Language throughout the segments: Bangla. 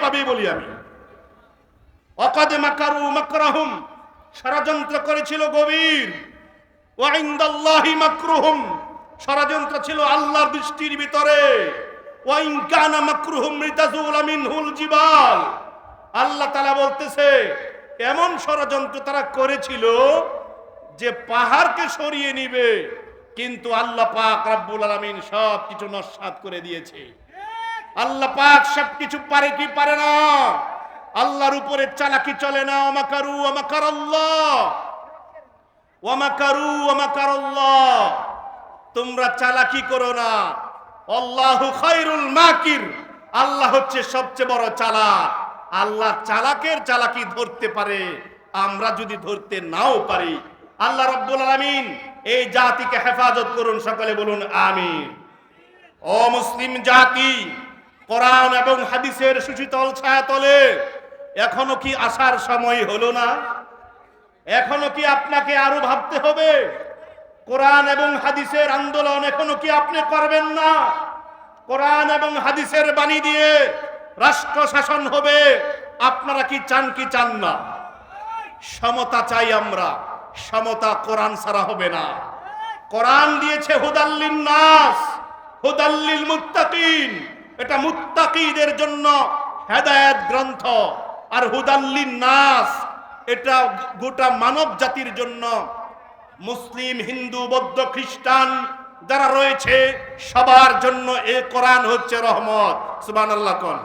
এইভাবেই বলি আমি। অকাদে মাকারু মাকরাহুম ষড়যন্ত্র করেছিল গভীর। ওয়াইন্দাল্লাহি মাকরুহুম ষড়যন্ত্র ছিল আল্লাহর দৃষ্টির ভিতরে। ওয়াইন কানা মাকরুহুম রিতাজুল মিনহুল জিবাল। আল্লাহ বলতেছে, এমন ষড়যন্ত্র তারা করেছিল যে পাহাড়কে সরিয়ে নিবে, কিন্তু আল্লাহ পাক রাব্বুল আলামিন সব কিছু করে দিয়েছে। আল্লাহ পাক সব কিছু পারে কি পারে না? আল্লাহর উপরে চালাকি চলে না ওমাকারু ওমাকার আল্লাহ ওমাকারু ওমাকার আল্লাহ তোমরা চালাকি করো না। আল্লাহু খায়রুল মাকির। আল্লাহ হচ্ছে সবচেয়ে বড় চালাক। আল্লাহ চালাকের চালাকি ধরতে পারে, আমরা যদি ধরতে নাও পারি। আল্লাহ রব্বুল আলামিন এই জাতিকে হেফাজত করুন, সকলে বলুন, আমিন। ও মুসলিম জাতি কোরআন এবং হাদিসের সুশীতল ছায়াতলে এখনও কি আসার সময় হলো না? এখনও কি আপনাকে আরও ভাবতে হবে? কোরআন এবং হাদিসের আন্দোলন এখনও কি আপনি করবেন না? কোরআন এবং হাদিসের বাণী দিয়ে রাষ্ট্র শাসন হবে, আপনারা কি চান কি চান না? সমতা চাই আমরা, সমতা কোরআন ছাড়া হবে না। কোরআন দিয়েছে হুদাল্লিন নাস, হুদাল্লিল মুত্তাকিন। এটা মুত্তাকিদের জন্য হেদায়েত গ্রন্থ। আর হুদাল্লিন নাস এটা গোটা মানব জাতির জন্য। মুসলিম, হিন্দু, বৌদ্ধ, খ্রিস্টান যারা রয়েছে, সবার জন্য এ কোরআন হচ্ছে রহমত। সুবহানাল্লাহ কোন।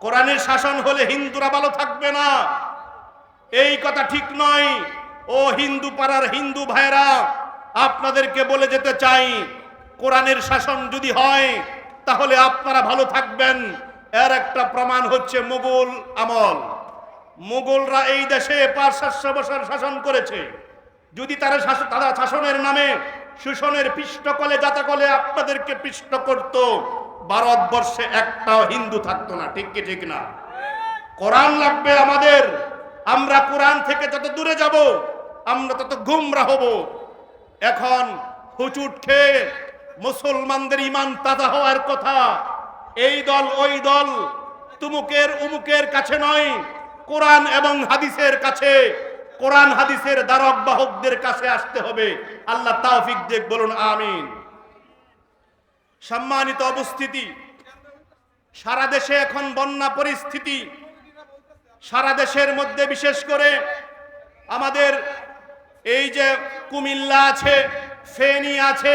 কোরআনের শাসন হলে হিন্দুরা ভালো থাকবে না। এই কথা ঠিক নয়। ও হিন্দু পাড়ার হিন্দু ভাইরা আপনাদেরকে বলে যেতে চাই, কোরআনের শাসন যদি হয় তাহলে আপনারা ভালো থাকবেন। এর একটা প্রমাণ হচ্ছে মুঘল আমল। মুঘলরা এই দেশে পাঁচ, সাতশো বছর শাসন করেছে। যদি তারা তারা শাসনের নামে শোষণের পৃষ্ঠকলে জাতাকলে আপনাদেরকে পৃষ্ঠ করত, ভারতবর্ষে একটাও হিন্দু থাকতো না। ঠিক কি, ঠিক না? কোরআন লাগবে আমাদের। আমরা কোরআন থেকে যত দূরে যাব, আমরা তত গুমরা হব। এখন হুচুট খেয়ে মুসলমানদের ইমান তাজা হওয়ার কথা। এই দল, ওই দল তুমুকের উমুকের কাছে নয়, কোরআন এবং হাদিসের কাছে। কোরআন হাদিসের দ্বারক বাহকদের কাছে আসতে হবে। আল্লাহ তাওফিক দেখ বলুন আমিন। সম্মানিত অবস্থিতি সারা দেশে এখন বন্যা পরিস্থিতি, সারা দেশের মধ্যে বিশেষ করে আমাদের এই যে কুমিল্লা আছে, ফেনী আছে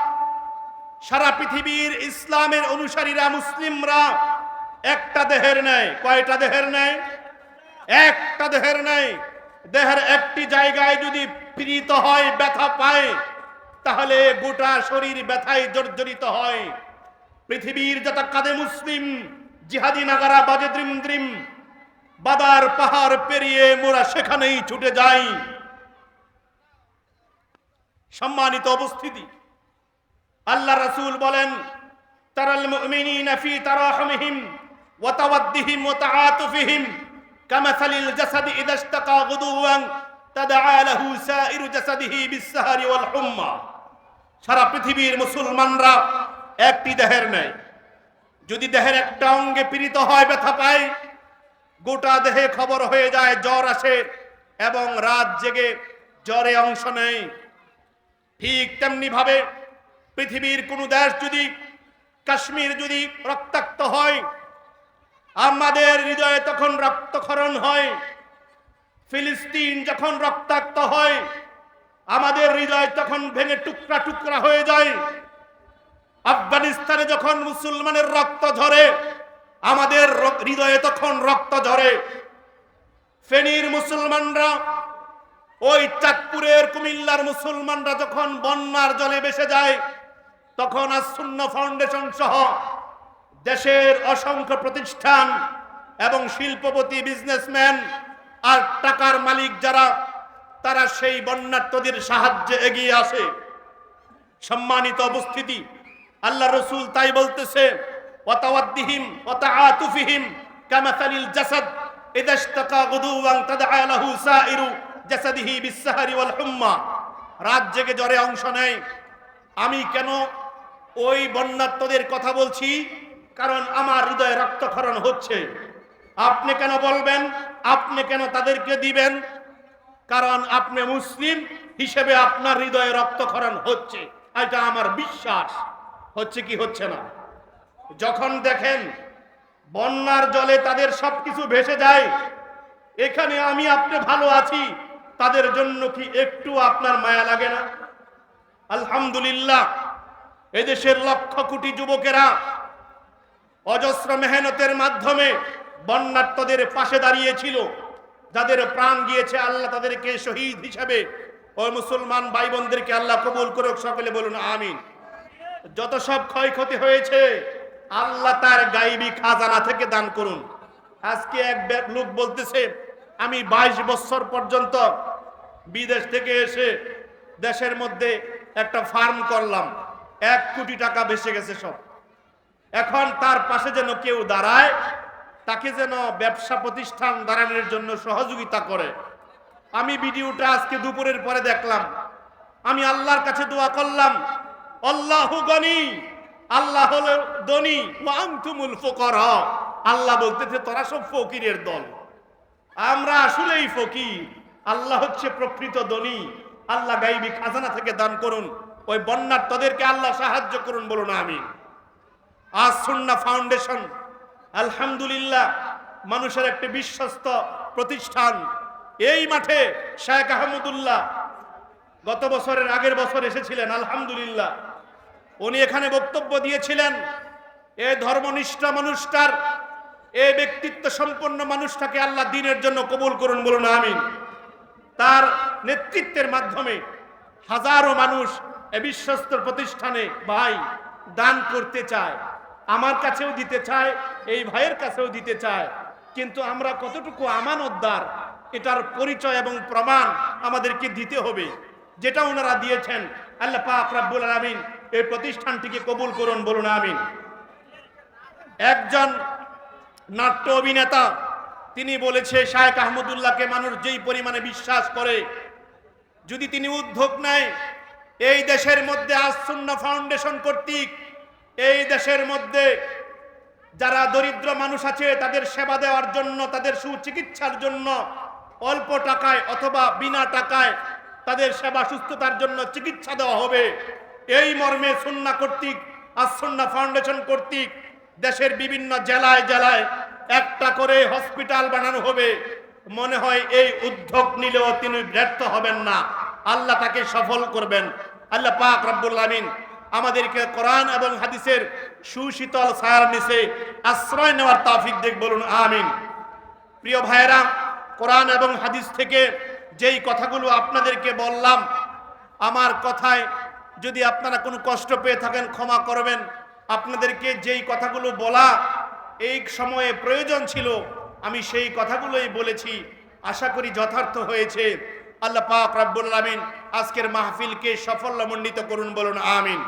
সারা পৃথিবীর ইসলামের অনুসারীরা, মুসলিমরা একটা দেহের নেয় কয়টা দেহের নেয় একটা দেহের নেয় দেহের একটি জায়গায় যদি পীড়িত হয়, ব্যথা পায়, তাহলে গোটা শরীর ব্যথায় জর্জরিত হয়। পৃথিবীর যত কাদে মুসলিম, জিহাদি নাগারা বাজে দ্রিম দ্রিম। বাদার পাহাড় পেরিয়ে মোরা সেখানেই ছুটে যাই। সম্মানিত উপস্থিতি আল্লাহ রাসূল বলেন, তারাল মুমিনিনা ফি তারাহুমিহিম ওয়া তাওয়াদ্দিহিম ওয়া তাআতুফিহিম কামাসালিল জাসাদি ইদা ইশতাকা গুদুওয়ান তাদআ লাহু সাইরু জাসাদিহি বিসসাহরি ওয়াল হুম্মা। সারা পৃথিবীর মুসলমানরা একটি দেহের নেয় যদি দেহের একটা অঙ্গে পীড়িত হয়, ব্যথা পায়, গোটা দেহে খবর হয়ে যায়, জ্বর আসে এবং রাত জেগে জ্বরে অংশ নেয় ঠিক তেমনি ভাবে পৃথিবীর কোন দেশ যদি কাশ্মীর যদি রক্তাক্ত হয়, আমাদের হৃদয়ে তখন রক্তক্ষরণ হয়, ফিলিস্তিন যখন রক্তাক্ত হয়, আমাদের হৃদয় তখন ভেঙে টুকরা টুকরা হয়ে যায়। আফগানিস্তানে যখন মুসলমানের রক্ত ঝরে, আমাদের হৃদয়ে তখন রক্ত ঝরে। ফেনীর মুসলমানরা, ওই চাঁদপুরের কুমিল্লার মুসলমানরা যখন বন্যার জলে ভেসে যায় তখন আসুন্ন ফাউন্ডেশন সহ দেশের অসংখ্য প্রতিষ্ঠান এবং শিল্পপতি, বিজনেসম্যান আর টাকার মালিক যারা, তারা সেই বন্যার্থদের সাহায্যে এগিয়ে আসে। সম্মানিত উপস্থিতি, আল্লাহ রসুল তাই বলতেছে জাসাদ হুম্মা। রাত জেগে জ্বরে অংশ নেয়। আমি কেন ওই বন্যাত্মদের কথা বলছি, কারণ আমার হৃদয়ে রক্তক্ষরণ হচ্ছে। আপনি কেন বলবেন? আপনি কেন তাদেরকে দিবেন? কারণ আপনি মুসলিম হিসেবে আপনার হৃদয়ে রক্তক্ষরণ হচ্ছে। এটা আমার বিশ্বাস। হচ্ছে কি হচ্ছে না? যখন দেখেন বন্যার জলে তাদের সবকিছু ভেসে যায়, এখানে আমি আপনি ভালো আছি, তাদের জন্য কি একটু আপনার মায়া লাগে না? আলহামদুলিল্লাহ এদেশের লক্ষ কোটি যুবকেরা অজস্র মেহনতের মাধ্যমে বন্যার্থদের পাশে দাঁড়িয়েছিল, যাদের প্রাণ গিয়েছে আল্লাহ তাদেরকে শহীদ হিসাবে। ওই মুসলমান ভাই বোনদেরকে আল্লাহ কবুল করুক, সকলে বলুন, আমিন। যত সব ক্ষয়ক্ষতি হয়েছে, আল্লাহ তার গাইবি খাজানা থেকে দান করুন। আজকে এক লোক বলতেছে, আমি বাইশ বছর পর্যন্ত বিদেশ থেকে এসে দেশের মধ্যে একটা ফার্ম করলাম। এক কোটি টাকা বেঁচে গেছে সব। এখন তার পাশে যেন কেউ দাঁড়ায়, তাকে যেন ব্যবসা প্রতিষ্ঠান দাঁড়ানোর জন্য সহযোগিতা করে। আমি ভিডিওটা আজকে দুপুরের পরে দেখলাম। আমি আল্লাহর কাছে দোয়া করলাম, আল্লাহ গনি, আল্লাহ হলো দনি ওয়ান্তুমুল ফুকারা। আল্লাহ বলতেছে, তোরা সব ফকিরের দল। আমরা আসলেই ফকির। আল্লাহ হচ্ছে প্রকৃত দনি আল্লাহ গাইবি খাজানা থেকে দান করুন। ওই বন্যার তাদেরকে আল্লাহ সাহায্য করুন বলুন আমি আজ সুন্না ফাউন্ডেশন, আলহামদুলিল্লাহ, মানুষের একটি বিশ্বস্ত প্রতিষ্ঠান। এই মাঠে শেখ আহমদুল্লাহ গত বছরের আগের বছর এসেছিলেন, আলহামদুলিল্লাহ। উনি এখানে বক্তব্য দিয়েছিলেন, এ ধর্মনিষ্ঠ মানুষটার, এ ব্যক্তিত্ব সম্পন্ন মানুষটাকে আল্লাহ দিনের জন্য কবুল করুন বলুন, আমিন। তার নেতৃত্বের মাধ্যমে হাজারো মানুষ এ বিশ্বস্ত প্রতিষ্ঠানে ভাই দান করতে চায়, আমার কাছেও দিতে চায়, এই ভাইয়ের কাছেও দিতে চায়। কিন্তু আমরা কতটুকু আমানতদার এটার পরিচয় এবং প্রমাণ আমাদেরকে দিতে হবে, যেটা ওনারা দিয়েছেন। আল্লাহ পাক রাব্বুল আলামিন এই প্রতিষ্ঠানটিকে কবুল করুন, বলুন আমিন। একজন নাট্য অভিনেতা, তিনি বলেছে শায়েক আহমদুল্লাহকে মানুষ যেই পরিমাণে বিশ্বাস করে, যদি তিনি উদ্যোগ নেয় এই দেশের মধ্যে আসুন্না ফাউন্ডেশন কর্তৃক, এই দেশের মধ্যে যারা দরিদ্র মানুষ আছে, তাদের সেবা দেওয়ার জন্য, তাদের সুচিকিৎসার জন্য অল্প টাকায় অথবা বিনা টাকায় তাদের সেবা সুস্থতার জন্য চিকিৎসা দেওয়া হবে। এই মর্মে সুন্না কর্তৃক আসুন্না ফাউন্ডেশন কর্তৃক দেশের বিভিন্ন জেলায় জেলায় একটা করে হসপিটাল বানানো হবে। মনে হয় এই উদ্যোগ নিলেও তিনি ব্যর্থ হবেন না। আল্লাহ তাকে সফল করবেন। আল্লাহ পাক রব্বুল আমিন আমাদেরকে কোরআন এবং হাদিসের সুশীতল ছায়ার নিচে আশ্রয় নেওয়ার তাফিক দেখ বলুন, আমিন। প্রিয় ভাইয়েরা, কোরআন এবং হাদিস থেকে যেই কথাগুলো আপনাদেরকে বললাম, আমার কথায় যদি আপনারা কোনো কষ্ট পেয়ে থাকেন, ক্ষমা করবেন। আপনাদেরকে যেই কথাগুলো বলা এই সময়ে প্রয়োজন ছিল, আমি সেই কথাগুলোই বলেছি। আশা করি যথার্থ হয়েছে। আল্লাহ পাক রাব্বুল আলামিন আজকের মাহফিলকে সাফল্যমণ্ডিত করুন বলুন আমিন।